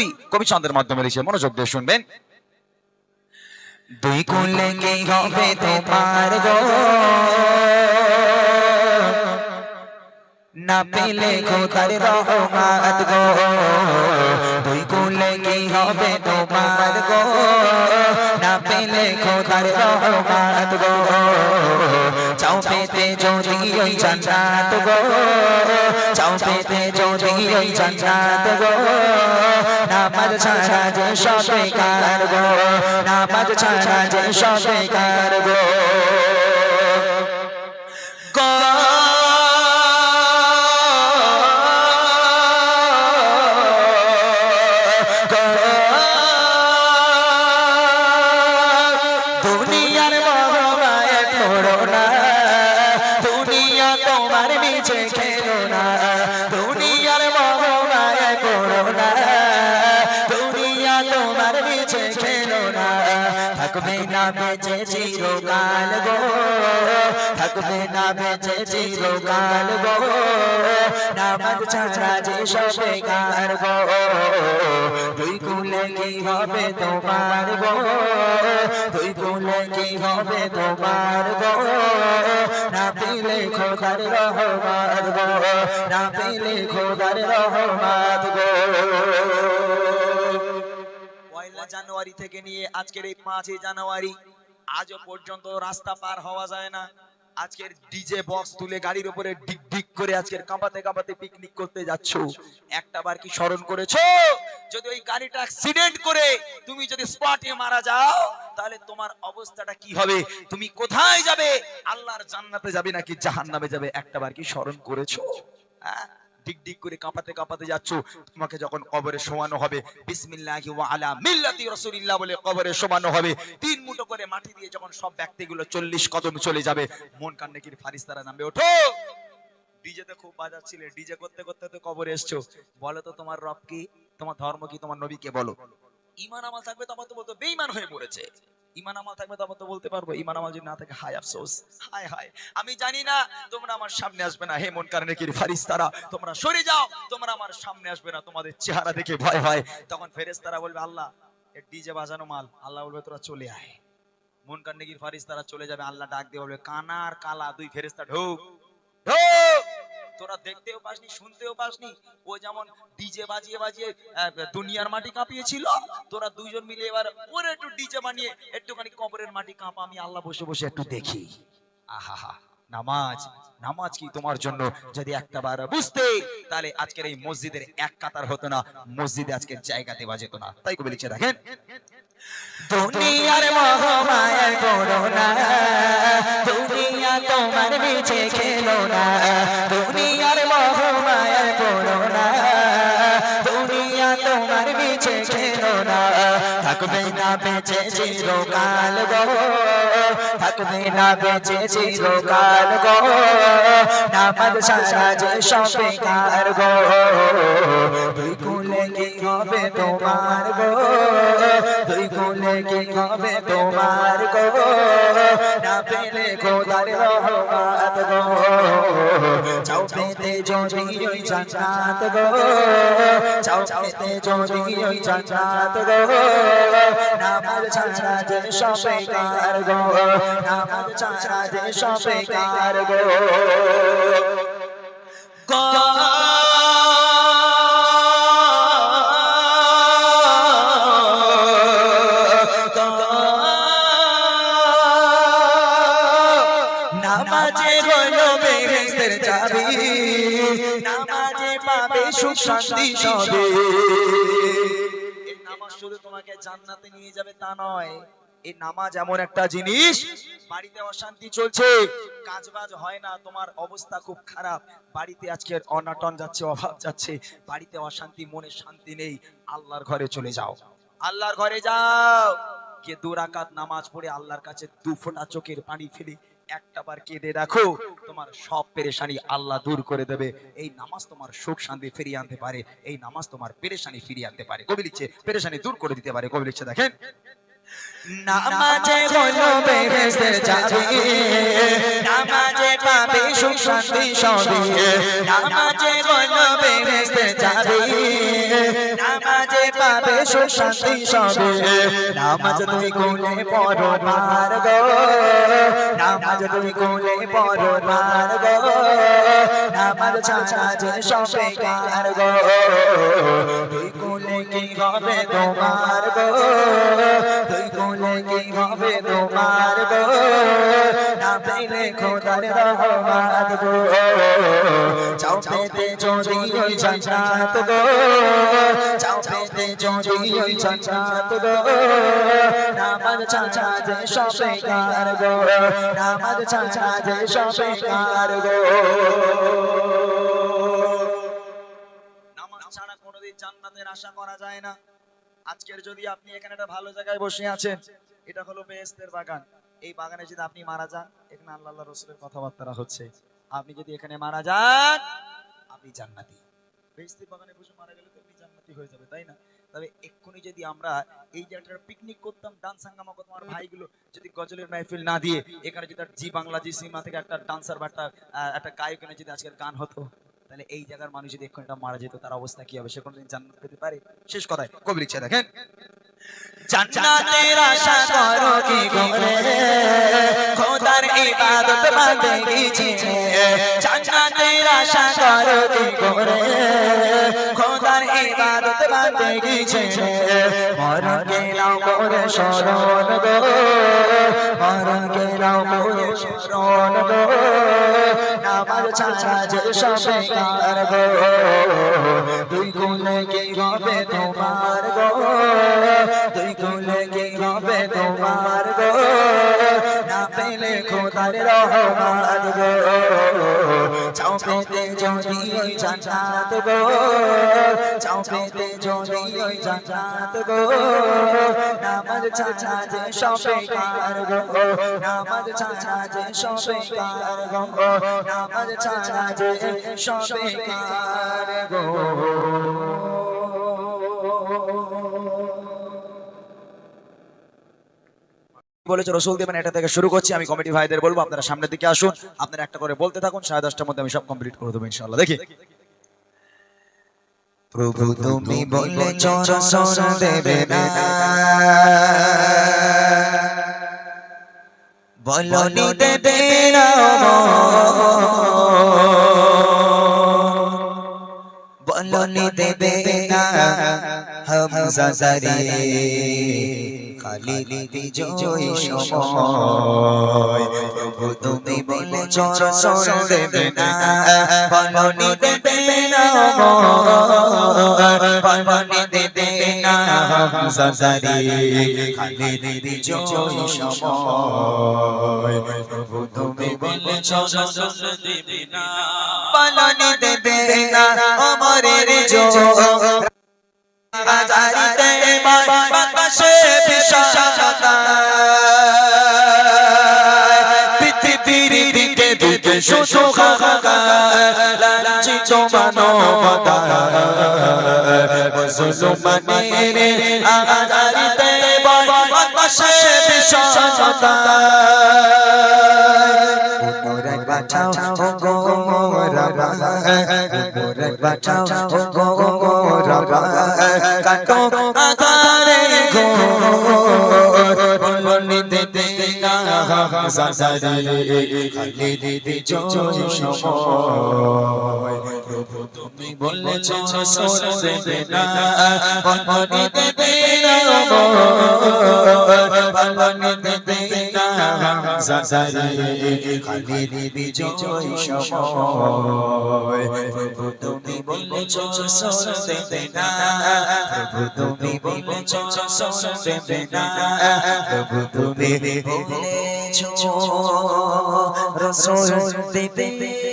হুজুরি কবি ছন্দের মাধ্যমে লিখছে মনোযোগ দিয়ে শুনবেন। দুই কুলে কি হবে তোমার গো। না পেলে খোদার রহমাত গো। দুই কুলে কি হবে তোমার গো। না পেলে খোদার রহমাত গো। যদি ওই জান্নাত গো চাও পেতে যদি ওই জান্নাত গো, নামাজ ছাড়া যে সব বেকার গো, নামাজ ছাড়া যে সব বেকার গো। নিচে খেলো না দুনিয়ার মহামায় করো না দুনিয়া তোমার নিচে খেলো না থাকবে না বেঁচে চিরকাল গো। থাকবে না বেঁচে চিরকাল গো। ছাড়া যে সব বেকার গো দুই কুলে কি হবে তোমার গো? দুই কুলে কি হবে তোমার গো? না খোদার রহমাত গো। না খোদার রহমাত গো। পয়লা জানুয়ারি থেকে নিয়ে আজকের এই পাঁচই জানুয়ারি, আজও পর্যন্ত রাস্তা পার হওয়া যায় না। আজকের ডিজে বক্স তুলে গাড়ির উপরে ডিক ডিক করে আজকের কাঁপাতে কাঁপাতে পিকনিক করতে যাচ্ছ। একটা বার কি স্মরণ করেছ? যদি ওই গাড়িটা অ্যাক্সিডেন্ট করে তুমি যদি স্পটে মারা যাও, তাহলে তোমার অবস্থাটা কি হবে? তুমি কোথায় যাবে? আল্লাহর জান্নাতে যাবে নাকি জাহান্নামে যাবে? একটা বার কি স্মরণ করেছ? হ্যাঁ? ডিক ডিক করে কাঁপাতে কাঁপাতে যাচ্ছ। তোমাকে যখন কবরে শোয়ানো হবে, বিসমিল্লাহি ওয়া আলা মিল্লাতি রাসূলিল্লাহ বলে কবরে শোয়ানো হবে, তিন করে মাটি দিয়ে যখন সব ব্যক্তিগুলো 40 কদম চলে যাবে, মন কান্নাকির ফারিস্তারা নামবে, ওঠো! ডিজেতে খুব বাজাচ্ছিলে ডিজে করতে করতে তো কবরে এসছো। বলো তো, তোমার রব কি? তোমার ধর্ম কি? তোমার নবী কে বলো? ইমান আমল থাকবে তখন তো বলতো বেঈমান হয়ে পড়েছে। ইমান আমল থাকবে তখন তো বলতে পারব ইমান আমল যদি না থাকে, হায় আফসোস, হায় হায়। আমি জানি না, তোমরা আমার সামনে আসবে না। হে মন কারণে কি ফারিস্তারা, তোমরা সরে যাও, তোমরা আমার সামনে আসবে না। তোমাদের চেহারা দেখে ভয় হয়। তখন ফেরেশতারা বলবে, আল্লাহ ডিজে বাজানো মাল। আল্লাহ বলবে, তোরা চলে আয়। মন কান্নেগির ফারিস্তারা চলে যাবে, আল্লাহ ডাক দিয়ে বলবে, কানার কালা দুই ফেরেশতা ঢোক। ঢোক তোরা দেখতেও পাসনি, শুনতেও পাসনি, ও যেমন ডিজে বাজিয়ে বাজিয়ে দুনিয়ার মাটি কাঁপিয়েছিল, তোরা দুইজন মিলে এবার ওর একটু ডিজে বানিয়ে, একটুখানি কবরের মাটি কাঁপা, আমি আল্লাহ বসে বসে একটু দেখি। আহা নামাজ নামাজ কি তোমার জন্য? যদি একটা বার বুঝতে, তাহলে আজকের এই মসজিদের এক কাতার হতো না, মসজিদে আজকের দেওয়া যেত না। তাই কবি লিখছে, দেখেন। দুনিয়ার মহামায় পড়ো না। দুনিয়া তোমার নিচে খেলো না। দুনিয়ার মহামায় পড়ো না। দুনিয়া তোমার নিচে খেলো না। থাকবে না বেঁচে চিরকাল গো। থাকবে না বেঁচে চিরকাল গো। নামাজ সারা যে সব বেকার গো। দুই কুলে কি হবে তোমার গো? কুলে কি হবে তোমার গো? না পেলে খোদার রহমত গো। চাও পেতে যদি ওই জান্নাত গো। চাও পেতে যদি ওই জান্নাত গো। নামাজ ছাড়া যে সব বেকার গো? নামাজ ছাড়া যে সব বেকার গো নামাজে হলো বেহেস্তের চাবি। নামাজে পাবে সুখ শান্তি সবে। নামাজ শুধু তোমাকে জান্নাতে নিয়ে যাবে তা নয়, এই নামাজ এমন একটা জিনিস, বাড়িতে অশান্তি চলছে কাজ বাজ হয় না, তোমার অবস্থা খুব খারাপ। বাড়িতে আজকে অনাটন যাচ্ছে, অভাব যাচ্ছে, বাড়িতে অশান্তি, মনে শান্তি নেই, আল্লাহর ঘরে চলে যাও। আল্লাহর ঘরে যাও। কে দু রাকাত নামাজ পড়ে আল্লাহর কাছে দু ফোঁটা চোখের পানি ফেলে একটা বার কেঁদে রাখো, তোমার সব পেরেশানি আল্লাহ দূর করে দেবে। এই নামাজ তোমার সুখ শান্তি ফিরিয়ে আনতে পারে, এই নামাজ তোমার পেরেশানি ফিরিয়ে আনতে পারে। কবি লিখছে, পেরেশানি দূর করে দিতে পারে। কবি লিখছে, দেখেন, নামাজে হলো বেহেস্তের চাবি, নামাজে পাবে সুখ শান্তি সবে নামাজে হলো বেহেস্তের চাবি, নামাজে যে পাবে সুখ শান্তি সবে। নামাজ তুই কোলে পড়ো মার গো নামাজ তুই কোলে পড়ো মার গো নামাজ ছাড়া যে সবে কার গো তুই কোলে কি হবে তোমার গো? তুই কোলে কি হবে তোমার গো? না পেলে চাও পেতে যদি ওই জান্নাত চাও যদি আজকের যদি আপনি এখানে একটা ভালো জায়গায় বসে আছেন, এটা হলো বেহেস্তের বাগান। এই বাগানে যদি আপনি মারা যান, এখানে আল্লাহ রসুলের হচ্ছে, আপনি যদি এখানে মারা যান, আপনি জান্নাতি। বেহেস্তের বাগানে বসে মারা গেলে তো জান্নাতি হয়ে যাবে তাই না? তবে এক্ষুনি যদি আমরা এই যে একটা পিকনিক করতাম ডান্স হাঙ্গামা করতাম আমার ভাইগুলো যদি গজলের মাহফিল না দিয়ে এখানে যদি জি বাংলা জি সিনেমা থেকে একটা ডান্সার বা একটা একটা গায়ক এনে যদি আজকের গান হতো তাহলে এই জায়গার মানুষ যদি এক্ষুনি মারা যেত তার অবস্থা কি হবে? সে কোনোদিন জান্নাত পেতে পারে? শেষ কথায় কবি লিখছে দেখেন। জান্নাতের আশা করো কি করে খোদার ইবাদত বান্দেগি ছিলে জান্নাতের আশা করো কি করে? খোদার ইবাদত বান্দেগি ছিলে মরণ গেলাও করে শরণ গো। মরণ গেলাও করে শরণ গো। নামাজ ছাড়া যে সবে কার গো? দুই কোলে কি হবে তোমার গো? তুই কোলে কি হবে তোমার গো? খোদার রহমান গো চাও পেতে যদি ওই জান্নাত গো চাও পেতে যদি ওই জান্নাত গো নামাজ ছাড়া যে সবে কার গো নামাজ ছাড়া যে সবে কার গো নামাজ ছাড়া যে সবে কার গো বলেছে রসুল দেবেন এটা থেকে শুরু করছি আমি কমিটি ভাইদের বলব আপনারা সামনের দিকে আসুন আপনারা একটা করে বলতে থাকুন সাড়ে দশটার মধ্যে আমি সব কমপ্লিট করে দেবো ইনশাল্লাহ দেখি। প্রভু তুমি চরণ দেবে না। বলনি দেবে না। বলনি দেবে না। হামজা জারি খালি বিজয় সময়। প্রভু তুমি বললে চরণ দেবে না বলনি দেবে না বলনি দেবে না। হামজা জারি বিজয় সময়। প্রভু তুমি বললে চরণ দেবে না বলনি দেবে না অমরের জয়। আজারিতে শুধু লাঞ্ছিত মানবতা মুসলমানের আজারিতে বাতাসে বিষাদা পুনরায় সাসারে খালি দিদি জয় সময় প্রভু তুমি বলেছ সোর দেবে না বলনি দেবে না বলনি দেবে না সাসারে খালি দিদি জয় সময় প্রভু তুমি বলেছ সোর দেবে না প্রভু তুমি বলেছ সোর দেবে না প্রভু তুমি বলেছ রসুল দেবে।